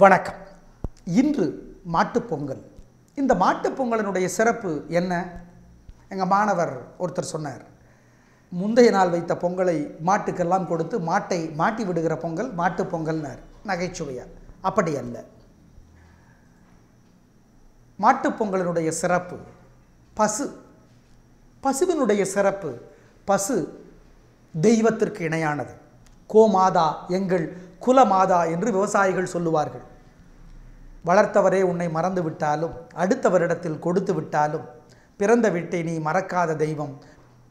வணக்கம். இன்று மாட்டுப்பொங்கல் இந்த மாட்டுப் பொங்கலினுடைய சிறப்பு என்ன? எங்கள் மாணவர் ஒருத்தர் சொன்னார் முந்தைய நாள் வைத்த பொங்கலை மாட்டுக்கெல்லாம் கொடுத்து மாட்டை மாட்டி விடுகிற பொங்கல் மாட்டுப் பொங்கல்னார். நகைச்சுவையார் அப்படி அல்ல. மாட்டுப் பொங்கலினுடைய சிறப்பு பசு. பசுவினுடைய சிறப்பு பசு தெய்வத்திற்கு இணையானது. கோமாதா எங்கள் குலமாதா என்று விவசாயிகள் சொல்லுவார்கள். வளர்த்தவரே உன்னை மறந்து விட்டாலும் அடுத்தவரிடத்தில் கொடுத்து விட்டாலும் பிறந்த வீட்டை நீ மறக்காத தெய்வம்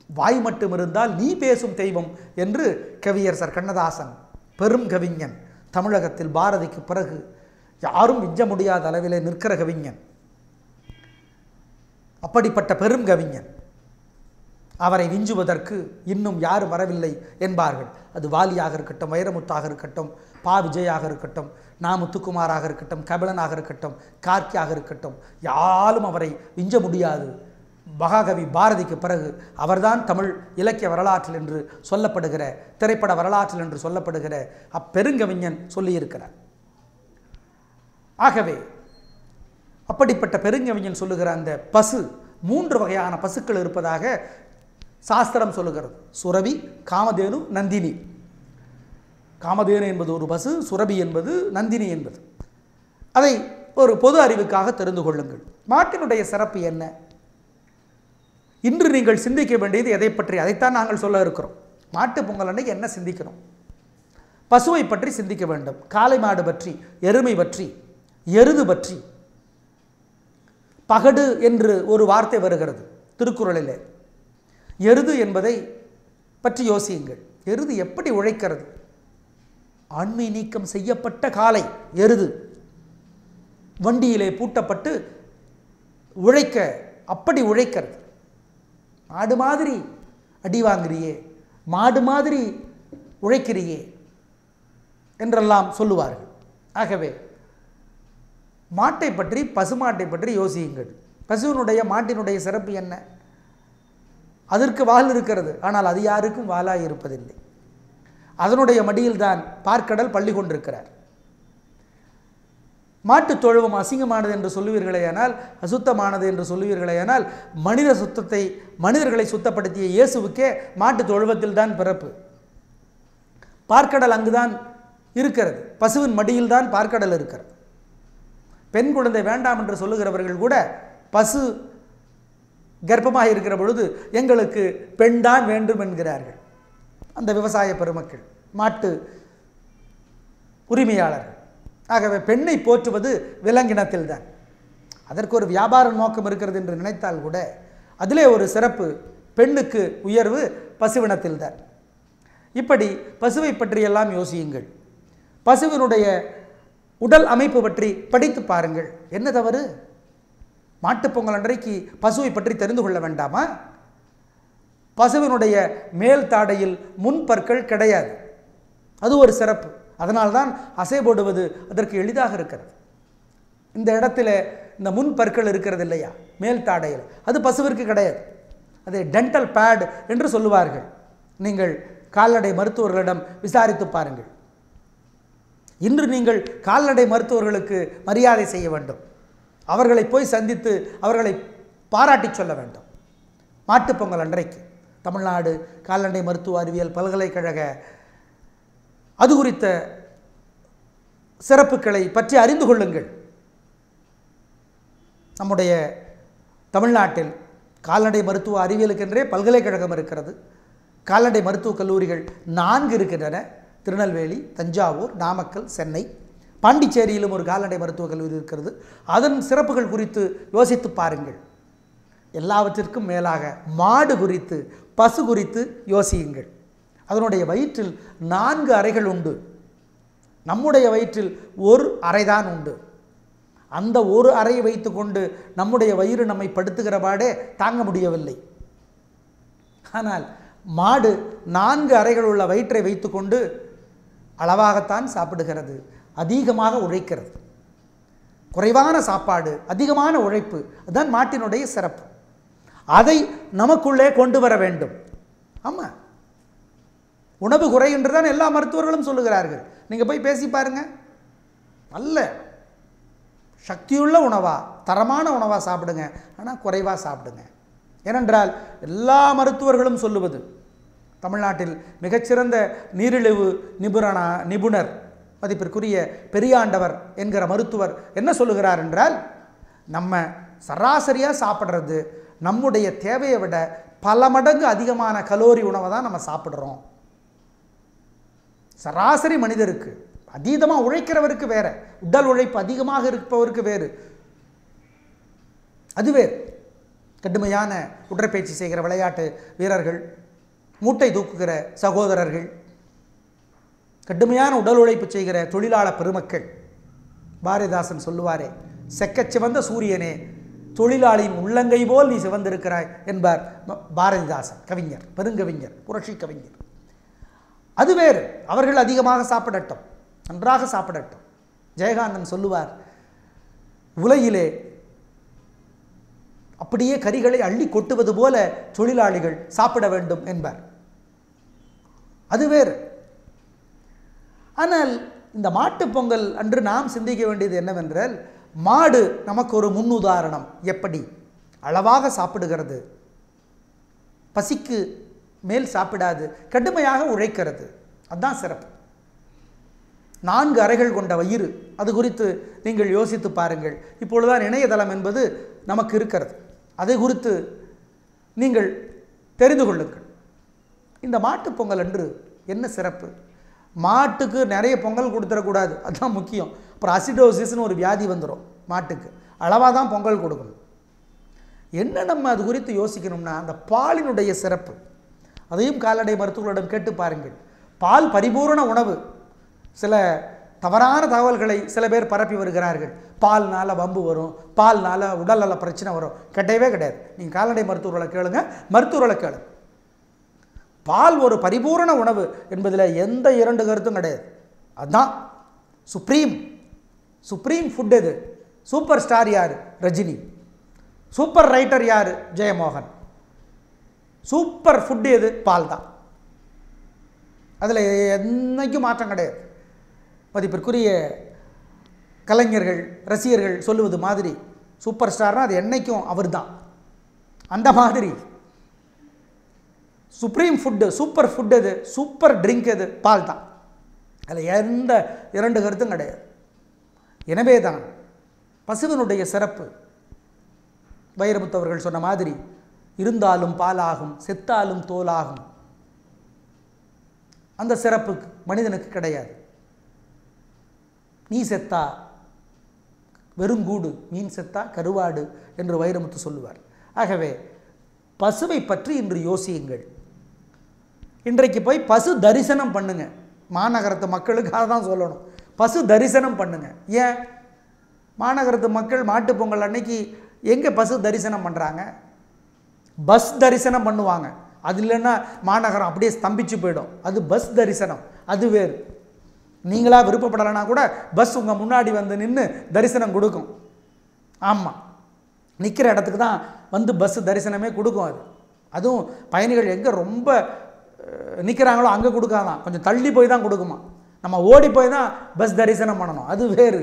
வாய் மட்டும் இருந்தால் நீ பேசும் தெய்வம் என்று கவியர் சர் கண்ணதாசன் பெரும் கவிஞன் தமிழகத்தில் பாரதிக்கு பிறகு யாரும் விஞ்ச முடியாத அளவிலே நிற்கிற கவிஞன். அப்படிப்பட்ட பெரும் கவிஞன். அவரை விஞ்சுவதற்கு இன்னும் யாரும் வரவில்லை என்பார்கள். அது வாலியாக இருக்கட்டும் வைரமுத்தாக இருக்கட்டும் பா விஜயாக இருக்கட்டும் நா முத்துக்குமாராக இருக்கட்டும் கபிலனாக இருக்கட்டும் கார்க்கியாக இருக்கட்டும் யாரும் அவரை விஞ்ச முடியாது. மகாகவி பாரதிக்கு பிறகு அவர்தான் தமிழ் இலக்கிய வரலாற்றில் என்று சொல்லப்படுகிற திரைப்பட வரலாற்றில் என்று சொல்லப்படுகிற அப்பெருங்கவிஞன் சொல்லியிருக்கிறார். ஆகவே அப்படிப்பட்ட பெருங்கவிஞன் சொல்லுகிற அந்த பசு மூன்று வகையான பசுக்கள் இருப்பதாக சாஸ்திரம் சொல்லுகிறது. சுரபி காமதேனு நந்தினி. காமதேனு என்பது ஒரு பசு சுரபி என்பது நந்தினி என்பது. அதை ஒரு பொது அறிவுக்காக தெரிந்து கொள்ளுங்கள். மாட்டினுடைய சிறப்பு என்ன? இன்று நீங்கள் சிந்திக்க வேண்டியது எதை பற்றி? அதைத்தான் நாங்கள் சொல்ல இருக்கிறோம். மாட்டு பொங்கல் அன்னைக்கு என்ன சிந்திக்கணும்? பசுவை பற்றி சிந்திக்க வேண்டும். காளை மாடு பற்றி எருமை பற்றி எருது பற்றி. பகடு என்று ஒரு வார்த்தை வருகிறது திருக்குறளிலே. எருது என்பதை பற்றி யோசியுங்கள். எருது எப்படி உழைக்கிறது? ஆண்மை நீக்கம் செய்யப்பட்ட காலை எருது. வண்டியிலே பூட்டப்பட்டு உழைக்க அப்படி உழைக்கிறது. மாடு மாதிரி அடி வாங்குறியே மாடு மாதிரி உழைக்கிறியே என்றெல்லாம் சொல்லுவார்கள். ஆகவே மாட்டை பற்றி பசுமாட்டை பற்றி யோசியுங்கள். பசுவினுடைய மாட்டினுடைய சிறப்பு என்ன? அதற்கு வால் இருக்கிறது. ஆனால் அது யாருக்கும் வாலாக இருப்பதில்லை. அதனுடைய மடியில்தான் பார்க்கடல் பள்ளி கொண்டிருக்கிறார். மாட்டுத் தொழுவம் அசிங்கமானது என்று சொல்லுவீர்களேயானால் அசுத்தமானது என்று சொல்லுவீர்களேயானால் மனித சுத்தத்தை மனிதர்களை சுத்தப்படுத்திய இயேசுவுக்கே மாட்டுத் தொழுவத்தில் தான் பிறப்பு. பார்க்கடல் அங்குதான் இருக்கிறது. பசுவின் மடியில் தான் பார்க்கடல் இருக்கிறது. பெண் குழந்தை வேண்டாம் என்று சொல்லுகிறவர்கள் கூட பசு கர்ப்பமாக இருக்கிற பொழுது எங்களுக்கு பெண் தான் வேண்டும் என்கிறார்கள். அந்த விவசாய பெருமக்கள் மாட்டு உரிமையாளர்கள். ஆகவே பெண்ணை போற்றுவது விலங்கினத்தில் தான் அதற்கு ஒரு வியாபார நோக்கம் இருக்கிறது என்று நினைத்தால் கூட அதிலே ஒரு சிறப்பு பெண்ணுக்கு உயர்வு பசுவினத்தில் தான் இப்படி பசுவை பற்றியெல்லாம் யோசியுங்கள். பசுவினுடைய உடல் அமைப்பு பற்றி படித்து பாருங்கள். என்ன தவறு? மாட்டுப்பொங்கல் அன்றைக்கு பசுவை பற்றி தெரிந்து கொள்ள வேண்டாமா? பசுவினுடைய மேல் தாடையில் முன்பற்கள் கிடையாது. அது ஒரு சிறப்பு. அதனால்தான் அசை போடுவது அதற்கு எளிதாக இருக்கிறது. இந்த இடத்துல இந்த முன்பற்கள் இருக்கிறது இல்லையா? மேல் தாடையில். அது பசுவிற்கு கிடையாது. அதை டென்டல் பேட் என்று சொல்லுவார்கள். நீங்கள் கால்நடை மருத்துவர்களிடம் விசாரித்து பாருங்கள். இன்று நீங்கள் கால்நடை மருத்துவர்களுக்கு மரியாதை செய்ய வேண்டும். அவர்களை போய் சந்தித்து அவர்களை பாராட்டி சொல்ல வேண்டும். மாட்டுப்பொங்கல் அன்றைக்கு தமிழ்நாடு கால்நடை மருத்துவ அறிவியல் பல்கலைக்கழக அது குறித்த சிறப்புகளை பற்றி அறிந்து கொள்ளுங்கள். நம்முடைய தமிழ்நாட்டில் கால்நடை மருத்துவ அறிவியலுக்கென்றே பல்கலைக்கழகம் இருக்கிறது. கால்நடை மருத்துவக் கல்லூரிகள் நான்கு இருக்கின்றன. திருநெல்வேலி தஞ்சாவூர் நாமக்கல் சென்னை பாண்டிச்சேரியிலும் ஒரு கால்நடை மருத்துவக் கல்லூரி இருக்கிறது. அதன் சிறப்புகள் குறித்து யோசித்து பாருங்கள். எல்லாவற்றிற்கும் மேலாக மாடு குறித்து பசு குறித்து யோசியுங்கள். அதனுடைய வயிற்றில் நான்கு அறைகள் உண்டு. நம்முடைய வயிற்றில் ஒரு அறைதான் உண்டு. அந்த ஒரு அறையை வைத்துக்கொண்டு நம்முடைய வயிறு நம்மை படுத்துகிறபாடே தாங்க முடியவில்லை. ஆனால் மாடு நான்கு அறைகள் உள்ள வயிற்றை வைத்துக்கொண்டு அளவாகத்தான் சாப்பிடுகிறது. அதிகமாக உழைக்கிறது. குறைவான சாப்பாடு அதிகமான உழைப்பு அதுதான் மாட்டினுடைய சிறப்பு. அதை நமக்குள்ளே கொண்டு வர வேண்டும். ஆமாம் உணவு குறை என்று தான் எல்லா மருத்துவர்களும் சொல்லுகிறார்கள். நீங்கள் போய் பேசி பாருங்க. நல்ல சக்தியுள்ள உணவாக தரமான உணவாக சாப்பிடுங்க. ஆனால் குறைவாக சாப்பிடுங்க. ஏனென்றால் எல்லா மருத்துவர்களும் சொல்லுவது தமிழ்நாட்டில் மிகச்சிறந்த நீரிழிவு நிபுணனா நிபுணர் மதிப்பிற்குரிய பெரியாண்டவர் என்கிற மருத்துவர் என்ன சொல்லுகிறார் என்றால் நம்ம சராசரியாக சாப்பிட்றது நம்முடைய தேவையை விட பல மடங்கு அதிகமான கலோரி உணவை தான் நம்ம சாப்பிட்றோம். சராசரி மனிதருக்கு அதீதமாக உழைக்கிறவருக்கு வேற உடல் உழைப்பு அதிகமாக இருப்பவருக்கு வேறு. அது வேறு. கடுமையான உடற்பயிற்சி செய்கிற விளையாட்டு வீரர்கள் மூட்டை தூக்குகிற சகோதரர்கள் கடுமையான உடல் உழைப்பு செய்கிற தொழிலாளர் பெருமக்கள். பாரதிதாசன் சொல்லுவாரே செக்கச் சிவந்த சூரியனே தொழிலாளியின் உள்ளங்கை போல் நீ சிவந்திருக்கிறாய் என்பார் பாரதிதாசன் கவிஞர் பெருங்கவிஞர் புரட்சி கவிஞர். அது வேறு அவர்கள் அதிகமாக சாப்பிடட்டும் நன்றாக சாப்பிடட்டும். ஜெயகாந்தன் சொல்லுவார் உலகிலே அப்படியே கரிகளை அள்ளி கொட்டுவது போல தொழிலாளிகள் சாப்பிட வேண்டும் என்பார். அது வேறு ஆனால் இந்த மாட்டுப் பொங்கல் அன்று நாம் சிந்திக்க வேண்டியது என்னவென்றால் மாடு நமக்கு ஒரு முன்னுதாரணம். எப்படி? அளவாக சாப்பிடுகிறது. பசிக்கு மேல் சாப்பிடாது. கடுமையாக உழைக்கிறது. அதுதான் சிறப்பு. நான்கு அறைகள் கொண்ட வயிறு அது குறித்து நீங்கள் யோசித்து பாருங்கள். இப்பொழுதுதான் இணையதளம் என்பது நமக்கு இருக்கிறது. அதை குறித்து நீங்கள் தெரிந்து கொள்ளுங்கள். இந்த மாட்டுப் பொங்கல் அன்று என்ன சிறப்பு? மாட்டுக்கு நிறைய பொங்கல் கொடுத்துடக்கூடாது. அதுதான் முக்கியம். அப்புறம் அசிடோசிஸ்னு ஒரு வியாதி வந்துடும் மாட்டுக்கு. அளவாக தான் பொங்கல் கொடுக்கணும். என்ன நம்ம அது குறித்து யோசிக்கணும்னா அந்த பாலினுடைய சிறப்பு. அதையும் கால்நடை மருத்துவர்களிடம் கேட்டு பாருங்கள். பால் பரிபூரண உணவு. சில தவறான தகவல்களை சில பேர் பரப்பி வருகிறார்கள். பால்னால வம்பு வரும். பால்னால உடல்நல பிரச்சனை வரும். கிடையவே கிடையாது. நீங்கள் கால்நடை மருத்துவர்களை கேளுங்க. மருத்துவர்களை கேளுங்க. பால் ஒரு பரிபூரண உணவு என்பதில் எந்த இரண்டு கருத்தும் கிடையாது. அதுதான் சுப்ரீம் சுப்ரீம் ஃபுட் எது? சூப்பர் ஸ்டார் யார்? ரஜினி. சூப்பர் ரைட்டர் யார்? ஜெயமோகன். சூப்பர் ஃபுட் எது? பால் தான். அதில் என்னைக்கும் மாற்றம் கிடையாது. மதிப்பிற்குரிய கலைஞர்கள் ரசிகர்கள் சொல்லுவது மாதிரி சூப்பர் ஸ்டார்னால் அது என்னைக்கும் அவர்தான். அந்த மாதிரி. சுப்ரீம் ஃபுட்டு சூப்பர் ஃபுட் எது? சூப்பர் ட்ரிங்க் எது? பால் தான். அதில் எந்த இரண்டு கருத்தும் கிடையாது. எனவே தான் பசுவினுடைய சிறப்பு. வைரமுத்தவர்கள் சொன்ன மாதிரி இருந்தாலும் பாலாகும் செத்தாலும் தோலாகும். அந்த சிறப்பு மனிதனுக்கு கிடையாது. நீ செத்தா வெறுங்கூடு மீன் செத்தா கருவாடு என்று வைரமுத்து சொல்லுவார். ஆகவே பசுவை பற்றி இன்று யோசியுங்கள். இன்றைக்கு போய் பசு தரிசனம் பண்ணுங்க. மாநகரத்து மக்களுக்காக தான் சொல்லணும். பசு தரிசனம் பண்ணுங்க. ஏன்? மாநகரத்து மக்கள் மாட்டுப் பொங்கல் அன்னைக்கு எங்கே பசு தரிசனம் பண்ணுறாங்க பஸ் தரிசனம் பண்ணுவாங்க. அது இல்லைன்னா மாநகரம் அப்படியே ஸ்தம்பிச்சு போயிடும். அது பஸ் தரிசனம். அது வேறு. நீங்களாக விருப்பப்படலைன்னா கூட பஸ் உங்கள் முன்னாடி வந்து நின்று தரிசனம் கொடுக்கும். ஆமாம் நிற்கிற இடத்துக்கு தான் வந்து பஸ் தரிசனமே கொடுக்கும் அது. அதுவும் பயணிகள் எங்கே ரொம்ப நிற்கிறாங்களோ அங்கே கொடுக்காதான். கொஞ்சம் தள்ளி போய் தான் கொடுக்குமா. நம்ம ஓடி போய் தான் பஸ் தரிசனம் பண்ணணும். அது வேறு.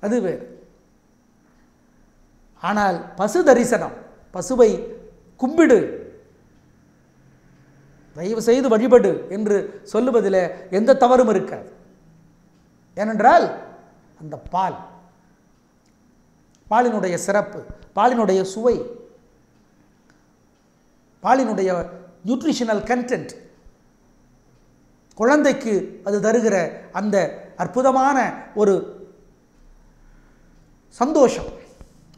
அது வேறு. ஆனால் பசு தரிசனம் பசுவை கும்பிடு. தயவு செய்து வழிபடு என்று சொல்லுவதில் எந்த தவறும் இருக்காது. ஏனென்றால் அந்த பால் பாலினுடைய சிறப்பு பாலினுடைய சுவை பாலினுடைய நியூட்ரிஷனல் கண்டென்ட் குழந்தைக்கு அது தருகிற அந்த அற்புதமான ஒரு சந்தோஷம்.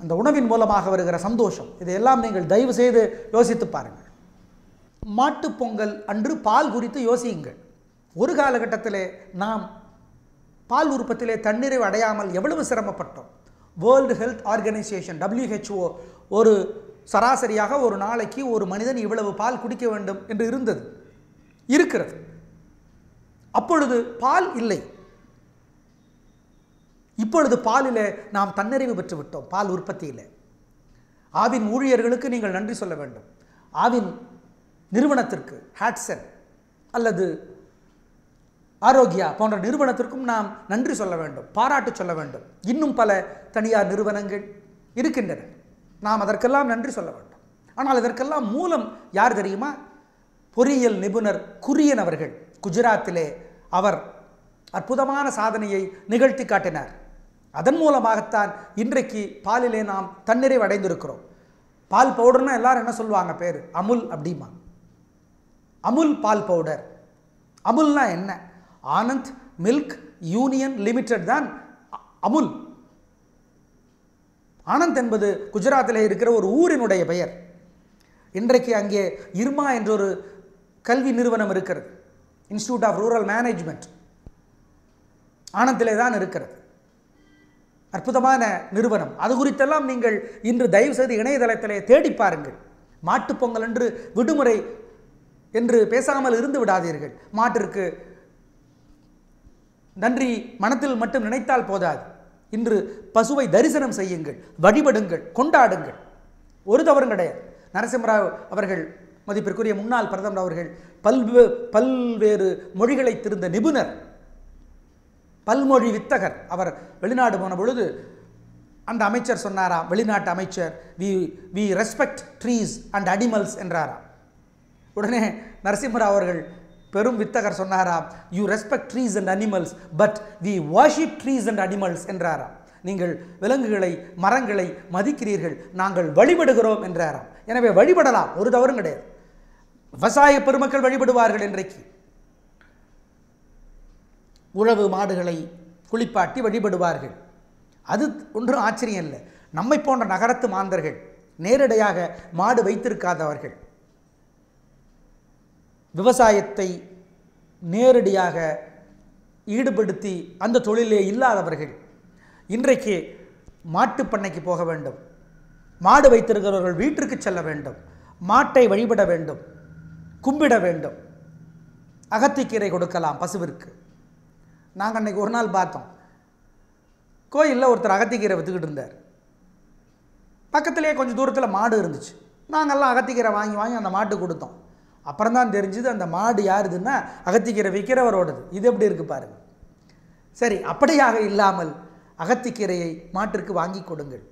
அந்த உணவின் மூலமாக வருகிற சந்தோஷம். இதையெல்லாம் நீங்கள் தயவு செய்து யோசித்து பாருங்கள். மாட்டுப்பொங்கல் அன்று பால் குறித்து யோசியுங்கள். ஒரு காலகட்டத்திலே நாம் பால் உற்பத்தியிலே தண்ணீரை அடையாமல் எவ்வளவு சிரமப்பட்டோம். வேர்ல்டு ஹெல்த் ஆர்கனைசேஷன் டபிள்யூஹெச்ஓ ஒரு சராசரியாக ஒரு நாளைக்கு ஒரு மனிதன் இவ்வளவு பால் குடிக்க வேண்டும் என்று இருந்தது. இருக்கிறது. அப்பொழுது பால் இல்லை. இப்பொழுது பாலில் நாம் தன்னிறைவு பெற்று விட்டோம். பால் உற்பத்தியில் ஆவின் ஊழியர்களுக்கு நீங்கள் நன்றி சொல்ல வேண்டும். ஆவின் நிறுவனத்திற்கு ஹேட்சன் அல்லது ஆரோக்கியா போன்ற நிறுவனத்திற்கும் நாம் நன்றி சொல்ல வேண்டும். பாராட்டு சொல்ல வேண்டும். இன்னும் பல தனியார் நிறுவனங்கள் இருக்கின்றன. நாம் அதற்கெல்லாம் நன்றி சொல்ல வேண்டும். ஆனால் இதற்கெல்லாம் மூலம் யார் தெரியுமா? பொறியியல் நிபுணர் குரியன் அவர்கள் குஜராத்திலே அவர் அற்புதமான சாதனையை நிகழ்த்தி காட்டினார். அதன் மூலமாகத்தான் இன்றைக்கு பாலிலே நாம் தன்னிறைவு அடைந்திருக்கிறோம். பால் பவுடர்னால் எல்லாரும் என்ன சொல்லுவாங்க பேர்? அமுல் அப்படிமா. அமுல் பால் பவுடர். அமுல்னா என்ன? ஆனந்த் மில்க் யூனியன் லிமிடெட் தான் அ- அமுல். ஆனந்த் என்பது குஜராத்தில் இருக்கிற ஒரு ஊரினுடைய பெயர். இன்றைக்கு அங்கே இர்மா என்ற ஒரு கல்வி நிறுவனம் இருக்கிறது. இன்ஸ்டியூட் ஆஃப் ரூரல் மேனேஜ்மெண்ட் ஆனந்திலே தான் இருக்கிறது. அற்புதமான நிறுவனம். அது குறித்தெல்லாம் நீங்கள் இன்று தயவு செய்து இணையதளத்திலே தேடி பாருங்கள். மாட்டுப் பொங்கல் என்று விடுமுறை என்று பேசாமல் இருந்து விடாதீர்கள். மாட்டிற்கு நன்றி மனத்தில் மட்டும் நினைத்தால் போதாது. இன்று பசுவை தரிசனம் செய்யுங்கள் வழிபடுங்கள் கொண்டாடுங்கள். ஒரு தவறும் கிடையாது. நரசிம்மராவ் அவர்கள் மதிப்பிற்குரிய முன்னாள் பிரதமர் அவர்கள் பல்வே பல்வேறு மொழிகளை திருந்த நிபுணர் பல்மொழி வித்தகர். அவர் வெளிநாடு போன பொழுது அந்த அமைச்சர் சொன்னாரா வெளிநாட்டு அமைச்சர் we we respect trees and animals என்றாரா. உடனே நரசிம்மராவ் அவர்கள் பெரும் வித்தகர் சொன்னாராம் you respect trees and animals but we worship trees and animals என்றாராம். நீங்கள் விலங்குகளை மரங்களை மதிக்கிறீர்கள் நாங்கள் வழிபடுகிறோம் என்றாராம். எனவே வழிபடலாம் ஒரு தவறும் கிடையாது. விவசாய பெருமக்கள் வழிபடுவார்கள் இன்றைக்கு. உழவு மாடுகளை குளிப்பாட்டி வழிபடுவார்கள். அது ஒன்றும் ஆச்சரியம் இல்லை. நம்மை போன்ற நகரத்து மாந்தர்கள் நேரடியாக மாடு வைத்திருக்காதவர்கள். விவசாயத்தை நேரடியாக ஈடுபடுத்தி அந்த தொழிலே இல்லாதவர்கள் இன்றைக்கு மாட்டுப் பண்ணைக்கு போக வேண்டும். மாடு வைத்திருக்கிறவர்கள் வீட்டிற்கு செல்ல வேண்டும். மாட்டை வழிபட வேண்டும். கும்பிட வேண்டும். அகத்திக்கீரை கொடுக்கலாம் பசுவிற்கு. நாங்கள் அன்னைக்கு ஒரு நாள் பார்த்தோம். கோயிலில் ஒருத்தர் அகத்திக்கீரை விற்றுக்கிட்டு இருந்தார். பக்கத்துலேயே கொஞ்சம் தூரத்தில் மாடு இருந்துச்சு. நாங்கள்லாம் அகத்திக்கீரை வாங்கி வாங்கி அந்த மாட்டு கொடுத்தோம். அப்புறம் தான் தெரிஞ்சுது அந்த மாடு யாருதுன்னா அகத்திக்கீரை விற்கிறவரோடது. இது எப்படி இருக்கு பாருங்க. சரி அப்படியாக இல்லாமல் அகத்திக்கீரையை மாட்டிற்கு வாங்கி கொடுங்கள்.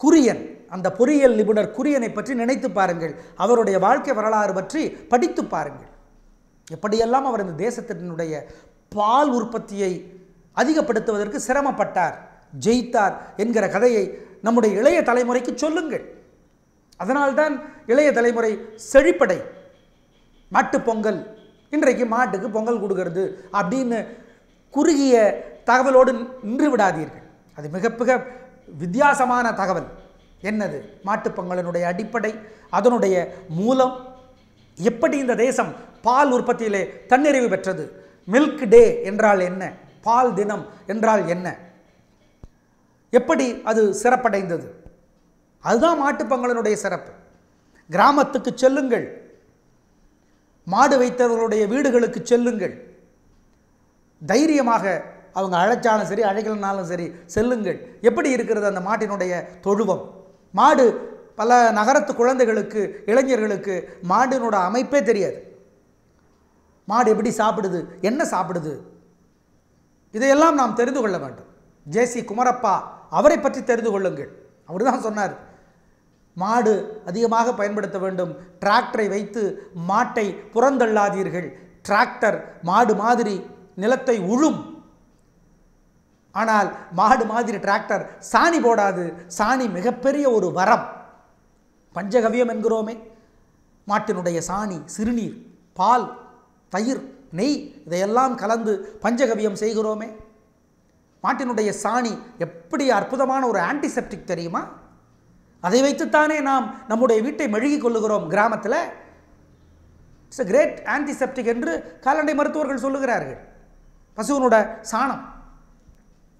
குரியன் அந்த பொறியியல் நிபுணர் குரியனை பற்றி நினைத்து பாருங்கள். அவருடைய வாழ்க்கை வரலாறு பற்றி படித்து பாருங்கள். எப்படியெல்லாம் அவர் இந்த தேசத்தினுடைய பால் உற்பத்தியை அதிகப்படுத்துவதற்கு சிரமப்பட்டார் ஜெயித்தார் என்கிற கதையை நம்முடைய இளைய தலைமுறைக்கு சொல்லுங்கள். அதனால்தான் இளைய தலைமுறை செழிப்படை. மாட்டுப்பொங்கல் இன்றைக்கு மாட்டுக்கு பொங்கல் கொடுக்கறது அப்படின்னு குறுகிய தகவலோடு நின்று விடாதீர்கள். அது மிக மிக வித்தியாசமான தகவல். என்னது? மாட்டுப்பொங்கலினுடைய அடிப்படை அதனுடைய மூலம் எப்படி இந்த தேசம் பால் உற்பத்தியிலே தன்னிறைவு பெற்றது? மில்க் டே என்றால் என்ன? பால் தினம் என்றால் என்ன? எப்படி அது சிறப்படைந்தது? அதுதான் மாட்டுப் பொங்கலினுடைய சிறப்பு. கிராமத்துக்கு செல்லுங்கள். மாடு வைத்தவர்களுடைய வீடுகளுக்கு செல்லுங்கள். தைரியமாக அவங்க அழைச்சாலும் சரி அழைக்கலனாலும் சரி செல்லுங்கள். எப்படி இருக்கிறது அந்த மாட்டினுடைய தொழுவம்? மாடு பல நகரத்து குழந்தைகளுக்கு இளைஞர்களுக்கு மாடினோட அமைப்பே தெரியாது. மாடு எப்படி சாப்பிடுது என்ன சாப்பிடுது? இதையெல்லாம் நாம் தெரிந்து கொள்ள வேண்டும். ஜேசி குமரப்பா அவரை பற்றி தெரிந்து கொள்ளுங்கள். அவர் தான் சொன்னார் மாடு அதிகமாக பயன்படுத்த வேண்டும். டிராக்டரை வைத்து மாட்டை புறந்தள்ளாதீர்கள். டிராக்டர் மாடு மாதிரி நிலத்தை உழும். ஆனால் மாடு மாதிரி டிராக்டர் சாணி போடாது. சாணி மிகப்பெரிய ஒரு வரம். பஞ்சகவியம் என்கிறோமே. மாட்டினுடைய சாணி சிறுநீர் பால் தயிர் நெய் இதையெல்லாம் கலந்து பஞ்சகவியம் செய்கிறோமே. மாட்டினுடைய சாணி எப்படி அற்புதமான ஒரு ஆன்டிசெப்டிக் தெரியுமா? அதை வைத்துத்தானே நாம் நம்முடைய வீட்டை மெழுகிக் கொள்ளுகிறோம் கிராமத்தில். இட்ஸ் அ கிரேட் ஆன்டிசெப்டிக் என்று கால்நடை மருத்துவர்கள் சொல்லுகிறார்கள். பசுவனோட சாணம்.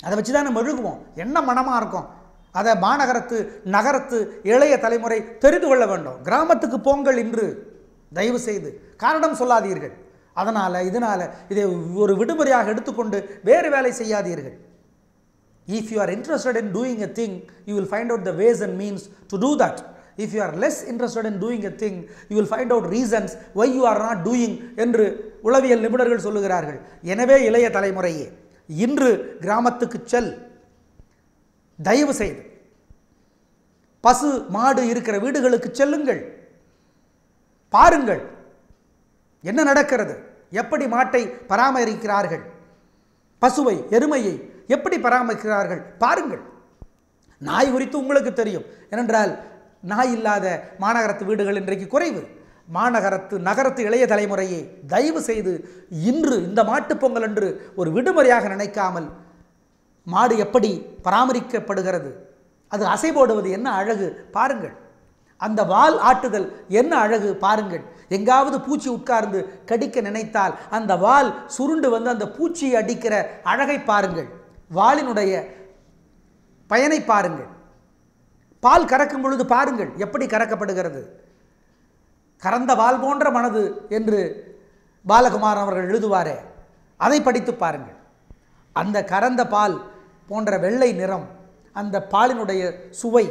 அதை வச்சு தான் மெழுகுவோம். என்ன மனமாக இருக்கும்? அதை மாநகரத்து நகரத்து இளைய தலைமுறை தெரிந்து கொள்ள வேண்டும். கிராமத்துக்கு போங்கள் இன்று. தயவு செய்து. காரணம் சொல்லாதீர்கள். அதனால் இதனால் இதை ஒரு விடுமுறையாக எடுத்துக்கொண்டு வேறு வேலை செய்யாதீர்கள். If you are interested in doing a thing you will find out the ways and means to do that if you are less interested in doing a thing you will find out reasons why you are not doing என்று உளவியல் நிபுணர்கள் சொல்லுகிறார்கள். எனவே இளைய தலைமுறையே இன்று கிராமத்துக்கு செல். தயவு செய்து பசு மாடு இருக்கிற வீடுகளுக்கு செல்லுங்கள். பாருங்கள். என்ன நடக்கிறது? எப்படி மாட்டை பராமரிக்கிறார்கள்? பசுவை எருமையை எப்படி பராமரிக்கிறார்கள்? பாருங்கள். நாய் குறித்து உங்களுக்கு தெரியும். ஏனென்றால் நாய் இல்லாத மாநகரத்து வீடுகள் இன்றைக்கு குறைவு. மாநகரத்து நகரத்து இளைய தலைமுறையை தயவு செய்து இன்று இந்த மாட்டுப் பொங்கல் என்று ஒரு விடுமுறையாக நினைக்காமல் மாடு எப்படி பராமரிக்கப்படுகிறது? அது அசை போடுவது என்ன அழகு? பாருங்கள். அந்த வால் ஆட்டுதல் என்ன அழகு? பாருங்கள். எங்காவது பூச்சி உட்கார்ந்து கடிக்க நினைத்தால் அந்த வால் சுருண்டு வந்து அந்த பூச்சியை அடிக்கிற அழகை பாருங்கள். வாளினுடைய பயனை பாருங்கள். பால் கறக்கும் பொழுது பாருங்கள் எப்படி கறக்கப்படுகிறது. கறந்த வால் போன்ற மனது என்று பாலகுமார் அவர்கள் எழுதுவாரே அதை படித்து பாருங்கள். அந்த கறந்த பால் போன்ற வெள்ளை நிறம் அந்த பாலினுடைய சுவை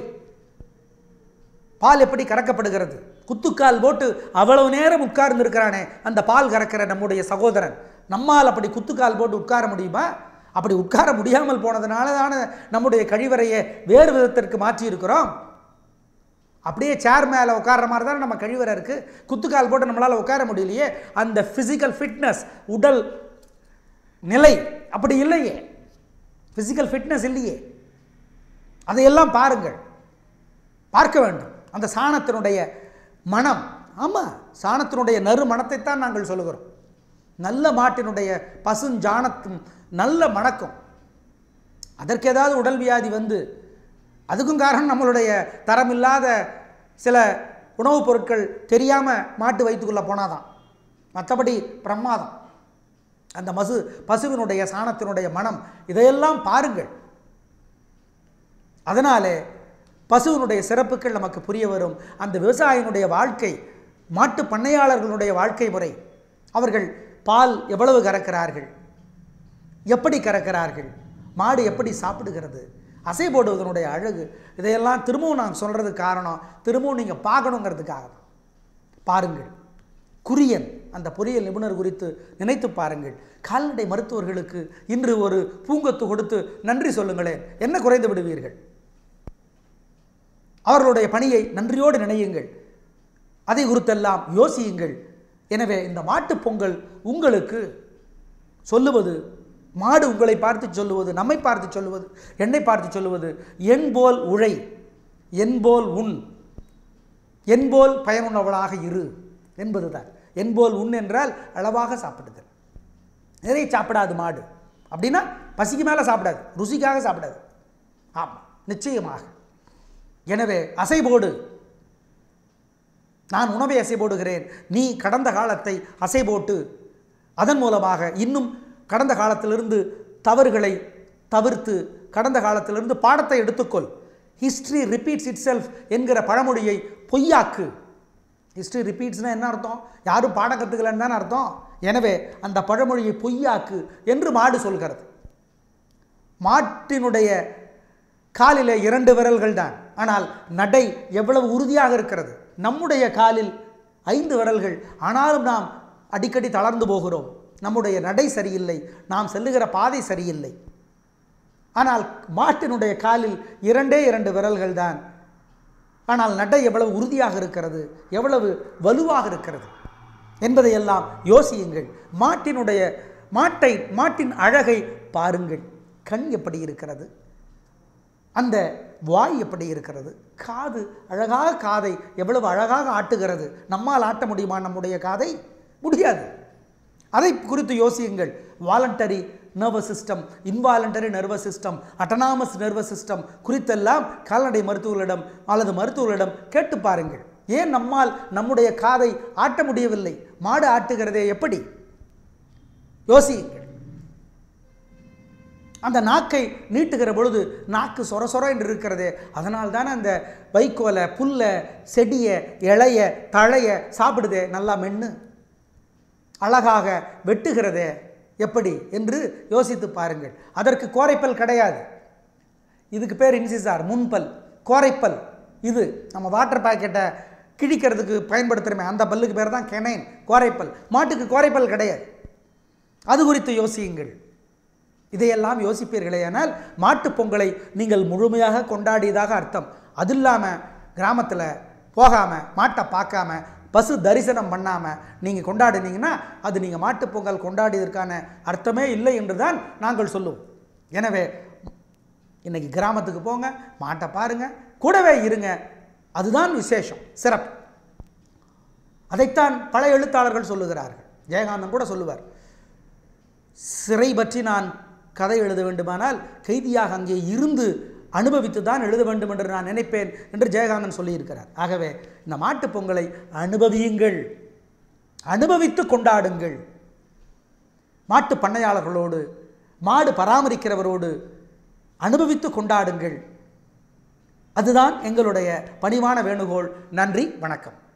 பால் எப்படி கறக்கப்படுகிறது? குத்துக்கால் போட்டு அவ்வளவு நேரம் உட்கார்ந்து இருக்கிறானே அந்த பால் கறக்கிற நம்முடைய சகோதரன். நம்மால் அப்படி குத்துக்கால் போட்டு உட்கார முடியுமா? அப்படி உட்கார முடியாமல் போனதுனால தானே நம்முடைய கழிவறையை வேறு விதத்திற்கு மாற்றி இருக்கிறோம் அப்படியே சேர் மேலே உட்கார்ற மாதிரி தானே நம்ம கழிவறை இருக்குது குத்துக்கால் போட்டு நம்மளால் உட்கார முடியலையே. அந்த ஃபிசிக்கல் ஃபிட்னஸ் உடல் நிலை அப்படி இல்லையே. ஃபிசிக்கல் ஃபிட்னஸ் இல்லையே. அதையெல்லாம் பாருங்கள். பார்க்க வேண்டும். அந்த சாணத்தினுடைய மனம் ஆமாம் சாணத்தினுடைய நறுமணத்தைத்தான் நாங்கள் சொல்லுகிறோம். நல்ல மாட்டினுடைய பசுஞ்சாணத்தும் நல்ல மணக்கம். அதற்கு ஏதாவது உடல் வியாதி வந்து அதுக்கும் காரணம் நம்மளுடைய தரமில்லாத சில உணவுப் பொருட்கள் தெரியாமல் மாட்டு வயிற்றுக்குள்ளே போனாதான். மற்றபடி பிரமாதம் அந்த மசு பசுவினுடைய சாணத்தினுடைய மனம் இதையெல்லாம் பாருங்கள். அதனாலே பசுவினுடைய சிறப்புகள் நமக்கு புரிய வரும். அந்த விவசாயினுடைய வாழ்க்கை மாட்டு பண்ணையாளர்களுடைய வாழ்க்கை முறை. அவர்கள் பால் எவ்வளவு கறக்கிறார்கள்? எப்படி கறக்கிறார்கள்? மாடு எப்படி சாப்பிடுகிறது? அசை போடுவதனுடைய அழகு. இதையெல்லாம் திரும்பவும் நான் சொல்கிறது காரணம். திரும்பவும் நீங்கள் பார்க்கணுங்கிறதுக்காக தான். பாருங்கள். குரியன் அந்த பொறியியல் நிபுணர் குறித்து நினைத்து பாருங்கள். கால்நடை மருத்துவர்களுக்கு இன்று ஒரு பூங்கொத்து கொடுத்து நன்றி சொல்லுங்களேன். என்ன குறைந்து விடுவீர்கள்? அவர்களுடைய பணியை நன்றியோடு நினையுங்கள். அதை குறித்தெல்லாம் யோசியுங்கள். எனவே இந்த மாட்டுப் பொங்கல் உங்களுக்கு சொல்லுவது மாடு உங்களை பார்த்து சொல்லுவது நம்மை பார்த்து சொல்லுவது என்னை பார்த்து சொல்லுவது என் போல் உழை என் போல் உண் என் போல் பயனுள்ளவளாக இரு என்பதுதான். என் போல் உண் என்றால் அளவாக சாப்பிடுதல். நிறைய சாப்பிடாது மாடு. அப்படின்னா பசிக்கு மேலே சாப்பிடாது ருசிக்காக சாப்பிடாது. ஆமாம் நிச்சயமாக. எனவே அசை போடு நான் உணவை அசை போடுகிறேன் நீ கடந்த காலத்தை அசை போட்டு அதன் மூலமாக இன்னும் கடந்த காலத்திலிருந்து தவறுகளை தவிர்த்து கடந்த காலத்திலிருந்து பாடத்தை எடுத்துக்கொள். ஹிஸ்ட்ரி ரிப்பீட்ஸ் இட் செல்ஃப் என்கிற பழமொழியை பொய்யாக்கு. ஹிஸ்ட்ரி ரிப்பீட்ஸ்னால் என்ன அர்த்தம்? யாரும் பாட கற்றுக்கலன்னு தானே அர்த்தம்? எனவே அந்த பழமொழியை பொய்யாக்கு என்று மாடு சொல்கிறது. மாட்டினுடைய காலில் இரண்டு விரல்கள் தான். ஆனால் நடை எவ்வளவு உறுதியாக இருக்கிறது? நம்முடைய காலில் ஐந்து விரல்கள். ஆனாலும் நாம் அடிக்கடி தளர்ந்து போகிறோம். நம்முடைய நடை சரியில்லை நாம் செல்லுகிற பாதை சரியில்லை. ஆனால் மாட்டினுடைய காலில் இரண்டே இரண்டு விரல்கள் தான். ஆனால் நடை எவ்வளவு உறுதியாக இருக்கிறது எவ்வளவு வலுவாக இருக்கிறது என்பதையெல்லாம் யோசியுங்கள். மாட்டினுடைய மாட்டை மாட்டின் அழகை பாருங்கள். கண் எப்படி இருக்கிறது? அந்த வாய் எப்படி இருக்கிறது? காது அழகாக காதை எவ்வளவு அழகாக ஆட்டுகிறது? நம்மால் ஆட்ட முடியுமா? நம்முடைய காதை? முடியாது. அதை குறித்து யோசியுங்கள். Voluntary nervous system involuntary nervous system autonomous nervous system குறித்தெல்லாம் கால்நடை மருத்துவர்களிடம் அல்லது மருத்துவர்களிடம் கேட்டு பாருங்கள். ஏன் நம்மால் நம்முடைய காதை ஆட்ட முடியவில்லை? மாடு ஆட்டுகிறதே எப்படி? யோசியுங்கள். அந்த நாக்கை நீட்டுகிற பொழுது நாக்கு சொர சொர என்று இருக்கிறதே அதனால் தானே அந்த வைக்கோலை புல்லை செடியை இலைய தழைய சாப்பிடுதே நல்லா மென்று அழகாக வெட்டுகிறதே எப்படி என்று யோசித்து பாருங்கள். அதற்கு கோரைப்பல் கிடையாது. இதுக்கு பேர் இன்சிசார் முன்பல். கோரைப்பல். இது நம்ம வாட்டர் பாக்கெட்டை கிழிக்கிறதுக்கு பயன்படுத்துகிறோமே அந்த பல்லுக்கு பேர் தான் கெனைன் கோரைப்பல். மாட்டுக்கு கோரைப்பல் கிடையாது. அது குறித்து யோசியுங்கள். இதையெல்லாம் யோசிப்பீர்களேயானால் மாட்டுப் பொங்கலை நீங்கள் முழுமையாக கொண்டாடியதாக அர்த்தம். அது இல்லாமல் கிராமத்தில் போகாமல் மாட்டை பார்க்காம பசு தரிசனம் பண்ணாமல் நீங்கள் கொண்டாடினீங்கன்னா அது நீங்கள் மாட்டுப்பொங்கல் கொண்டாடியதற்கான அர்த்தமே இல்லை என்று தான் நாங்கள் சொல்லுவோம். எனவே இன்றைக்கி கிராமத்துக்கு போங்க மாட்டை பாருங்கள் கூடவே இருங்க. அதுதான் விசேஷம் சிறப்பு. அதைத்தான் பல எழுத்தாளர்கள் சொல்லுகிறார்கள். ஜெயகாந்தன் கூட சொல்லுவார். சிறை பற்றி நான் கதை எழுத வேண்டுமானால் கைதியாக அங்கே இருந்து அனுபவித்து தான் எழுத வேண்டும் என்று நான் நினைப்பேன் என்று ஜெயகாந்தன் சொல்லியிருக்கிறார். ஆகவே இந்த மாட்டுப் பொங்கலை அனுபவியுங்கள். அனுபவித்து கொண்டாடுங்கள். மாட்டு பண்ணையாளர்களோடு மாடு பராமரிக்கிறவரோடு அனுபவித்து கொண்டாடுங்கள். அதுதான் எங்களுடைய பணிவான வேண்டுகோள் நன்றி வணக்கம்.